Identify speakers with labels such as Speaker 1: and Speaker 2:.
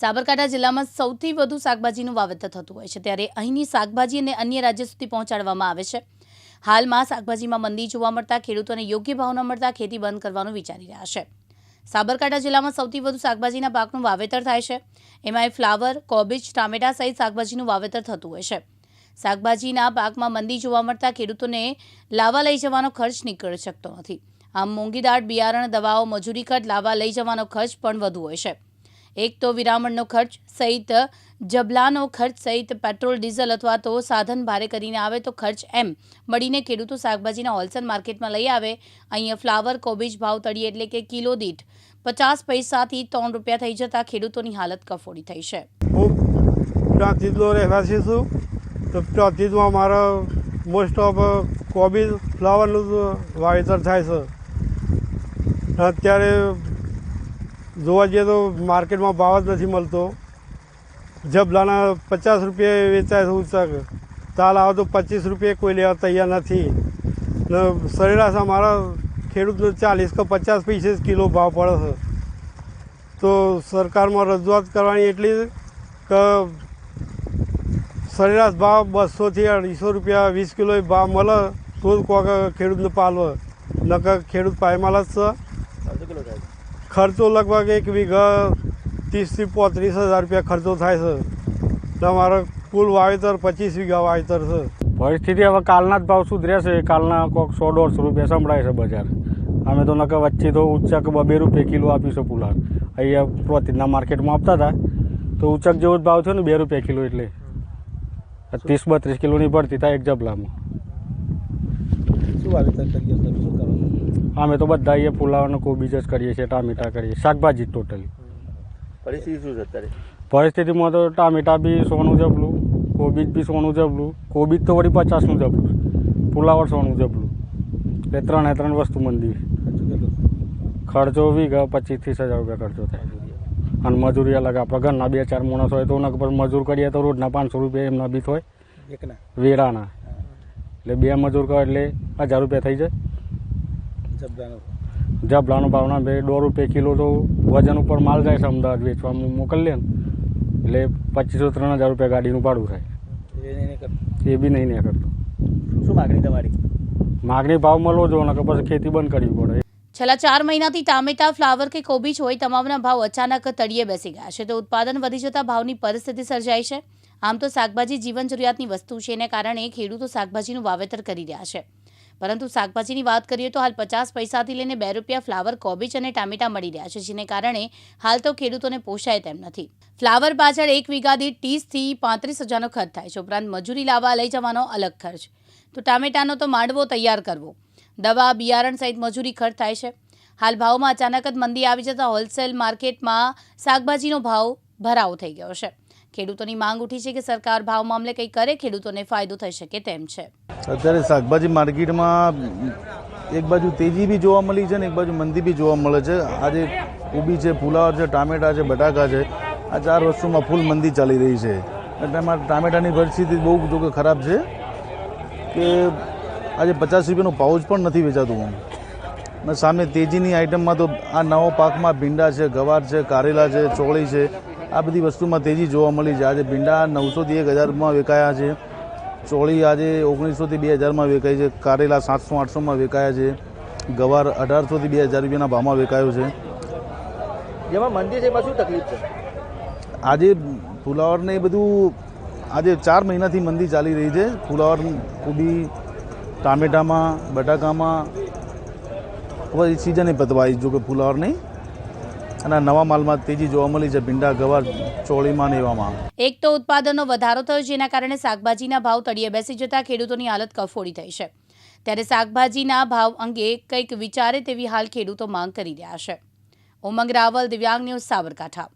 Speaker 1: સાબરકાંઠા જિલ્લામાં સૌથી વધુ શાકભાજીનું વાવેતર થતું હોય છે. ત્યારે અહીંની શાકભાજી અને અન્ય રાજ્ય સુધી પહોંચાડવામાં આવે છે. હાલમાં શાકભાજીમાં મંદી જોવા મળતા, ખેડૂતોને યોગ્ય ભાવ ન મળતા ખેતી બંધ કરવાનું વિચારી રહ્યા છે. સાબરકાંઠા જિલ્લામાં સૌથી વધુ શાકભાજીના પાકનું વાવેતર થાય છે. એમાં ફ્લાવર, કોબીજ, ટામેટા સહિત શાકભાજીનું વાવેતર થતું હોય છે. શાકભાજીના પાકમાં મંદી જોવા મળતા ખેડૂતોને લાવા લઈ જવાનો ખર્ચ નીકળી શકતો નથી. આમ મોંઘીદાટ બિયારણ, દવાઓ, મજૂરી ખર્ચ લાવા લઈ જવાનો ખર્ચ પણ વધુ હોય છે. એક તો વિરામણનો ખર્ચ સહિત, જબલાનો ખર્ચ સહિત પેટ્રોલ, ડીઝલ અથવા તો સાધન ભારે કરીને આવે તો ખર્ચ એમ. મળીને ખેડૂતો શાકભાજીના હોલસેલ માર્કેટમાં લઈ આવે. અહીંયા ફ્લાવર, કોબીજ ભાવ તળી એટલે કે કિલો દીઠ પચાસ પૈસાથી ત્રણ રૂપિયા થઈ જતાં ખેડૂતોની હાલત કફોડી થઈ છે.
Speaker 2: હું પ્રાંતિજનો રહેવાસી છું. તો પ્રાંતિજમાં મારા મોસ્ટ ઓફ કોબીજ, ફ્લાવરનું વાવેતર થાય છે. અત્યારે જોવા જઈએ તો માર્કેટમાં ભાવ જ નથી મળતો. જબલાના પચાસ રૂપિયા વેચાય છે ઉચક તાલ આવે તો પચીસ રૂપિયા કોઈ લેવા તૈયાર નથી. ને સરેરાશ અમારા ખેડૂતને ચાલીસ કે પચાસ પૈસે જ કિલો ભાવ પડે છે. તો સરકારમાં રજૂઆત કરવાની એટલી કે સરેરાશ ભાવ બસોથી અઢીસો રૂપિયા વીસ કિલો ભાવ મળે તો જ કોઈક ખેડૂતને પાલવે. નકર ખેડૂત પાયમાલ જ છે. ખર્ચો લગભગ એક વીઘા ત્રીસથી પોત્રીસ હજાર રૂપિયા ખર્ચો થાય છે. તમારો કુલ વાવેતર પચીસ વીઘા વાવેતર છે.
Speaker 3: પરિસ્થિતિ હવે કાલના જ ભાવ સુધરે છે. કાલના કોઈક સો દોઢસો રૂપિયા સંભળાય છે બજાર. અમે તો નકર વચ્ચે તો ઉચ્ચક બે રૂપિયા કિલો આપીશું છે પુલાવ. અહીંયા પ્રોતિના માર્કેટમાં આપતા હતા. તો ઉચ્ચક જેવો જ ભાવ થયો ને બે રૂપિયા કિલો એટલે. ત્રીસ બત્રીસ કિલોની પડતી થાય એક જબલામાં
Speaker 4: શું વાવેતર કરીએ? શું કરો છો
Speaker 3: અમે તો બધા એ પુલાવ અને કોબીજ જ કરીએ છીએ ટામેટા કરીએ શાકભાજી ટોટલી
Speaker 4: પરિસ્થિતિ શું છે અત્યારે?
Speaker 3: પરિસ્થિતિમાં તો ટામેટા બી સોનું જબલું કોબીજ બી સોનું જબલું કોબીજ તો વળી પચાસનું જબલું પુલાવર સોનું જબલું. એટલે ત્રણે ત્રણ વસ્તુ મંદી
Speaker 4: ખર્ચો
Speaker 3: વીઘા પચીસ ત્રીસ હજાર રૂપિયા ખર્ચો થાય. અને મજૂરી અલગ આપણે ઘરના બે ચાર માણસ હોય તો નકર મજૂર કરીએ તો રોજના પાંચસો રૂપિયા એમના બી હોય.
Speaker 4: એકના.
Speaker 3: વેરાના. એટલે બે મજૂર કરો એટલે હજાર રૂપિયા થઈ જાય. જબલાનો ભાવના બે દોઢ રૂપિયા કિલો તો વજન ઉપર માલ જાય છે અમદાવાદ વેચવા. મોકલીએ ને એટલે પચીસો ત્રણ હજાર રૂપિયા ગાડીનું ભાડું થાય.
Speaker 4: એ નહીં
Speaker 3: એ બી નહીં નહીં કરતો.
Speaker 4: શું માગણી તમારી?
Speaker 3: માગણી ભાવ મળવો જો નકર પછી ખેતી બંધ કરવી પડે.
Speaker 1: છેલ્લા ચાર મહિનાથી ટામેટા ફ્લાવર કે કોબીજ હોય તમામના ભાવ અચાનક તળિયે બેસી ગયા છે. તો ઉત્પાદન વધી જતા ભાવની પરિસ્થિતિ સર્જાઈ છે. આમ તો શાકભાજી જીવન જરૂરિયાતની વસ્તુ છે. એને કારણે ખેડૂતો શાકભાજીનું વાવેતર કરી રહ્યા છે. પરંતુ શાકભાજીની વાત કરીએ તો હાલ પચાસ પૈસાથી લઈને બે રૂપિયા ફ્લાવર, કોબીજ અને ટામેટા મળી રહ્યા છે, જેને કારણે હાલ તો ખેડૂતોને પોષાય તેમ નથી. ફ્લાવર પાછળ એક વીઘા દીઠ ત્રીસથી પાંત્રીસ હજારનો ખર્ચ થાય છે. ઉપરાંત મજૂરી લાવવા લઈ જવાનો અલગ ખર્ચ. તો ટામેટાનો તો માંડવો તૈયાર કરવો. દવા, બિયારણ સહિત મજૂરી ખર્ચ થાય છે. હાલ ભાવમાં અચાનક જ મંદી આવી જતા હોલસેલ માર્કેટમાં શાકભાજીનો ભાવ ભરાવો થઈ ગયો છે. ખેડૂતોની માંગ ઉઠી છે કે સરકાર ભાવ મામલે કંઈ કરે, ખેડૂતોને ફાયદો થઈ શકે તેમ છે.
Speaker 5: અત્યારે શાકભાજી માર્કેટમાં એક બાજુ તેજી બી જોવા મળી છે ને એક બાજુ મંદી બી જોવા મળે છે. આજે કોબી છે ફુલાવર છે, ટામેટા છે, બટાકા છે. આ ચાર વસ્તુમાં ફૂલ મંદી ચાલી રહી છે. એટલે એમાં ટામેટાની પરિસ્થિતિ બહુ જો કે ખરાબ છે કે આજે પચાસ રૂપિયાનું પાઉચ પણ નથી વેચાતું અને સામે તેજીની આઇટમમાં તો આ નવો પાકમાં ભીંડા છે, ગવાર છે, કારેલા છે, ચોળી છે. આ બધી વસ્તુમાં તેજી જોવા મળી છે. આજે ભીંડા નવસોથી એક હજારમાં વેચાયા છે. ચોળી આજે ઓગણીસોથી બે હજારમાં વેચાય છે. કારેલા સાતસો આઠસોમાં વેચાયા છે. ગવાર અઢારસોથી બે હજાર રૂપિયાના ભાવમાં વેચાયો છે.
Speaker 4: જેમાં મંદિર છે એમાં શું તકલીફ છે?
Speaker 5: આજે ફુલાવરને એ બધું આજે ચાર મહિનાથી મંદી ચાલી રહી છે. ફુલાવર કુબી ટામેટામાં બટાકામાં હવે સિઝને પતવાઈ જો કે ફુલાવર નહીં. અને નવા માલમાં તેજી જોવા મળી છે ભીંડા, ગવાર, ચોળીમાં એવામાં.
Speaker 1: એક તો ઉત્પાદનનો વધારો થયો જેના કારણે શાકભાજીના ભાવ તળિયે બેસી જતા ખેડૂતોની હાલત કફોડી થઈ છે. ત્યારે શાકભાજીના ભાવ અંગે કંઈક વિચારે તેવી હાલ ખેડૂતો માંગ કરી રહ્યા છે. ઉમંગ રાવલ, દિવ્યાંગ ન્યૂઝ સાબરકાંઠા.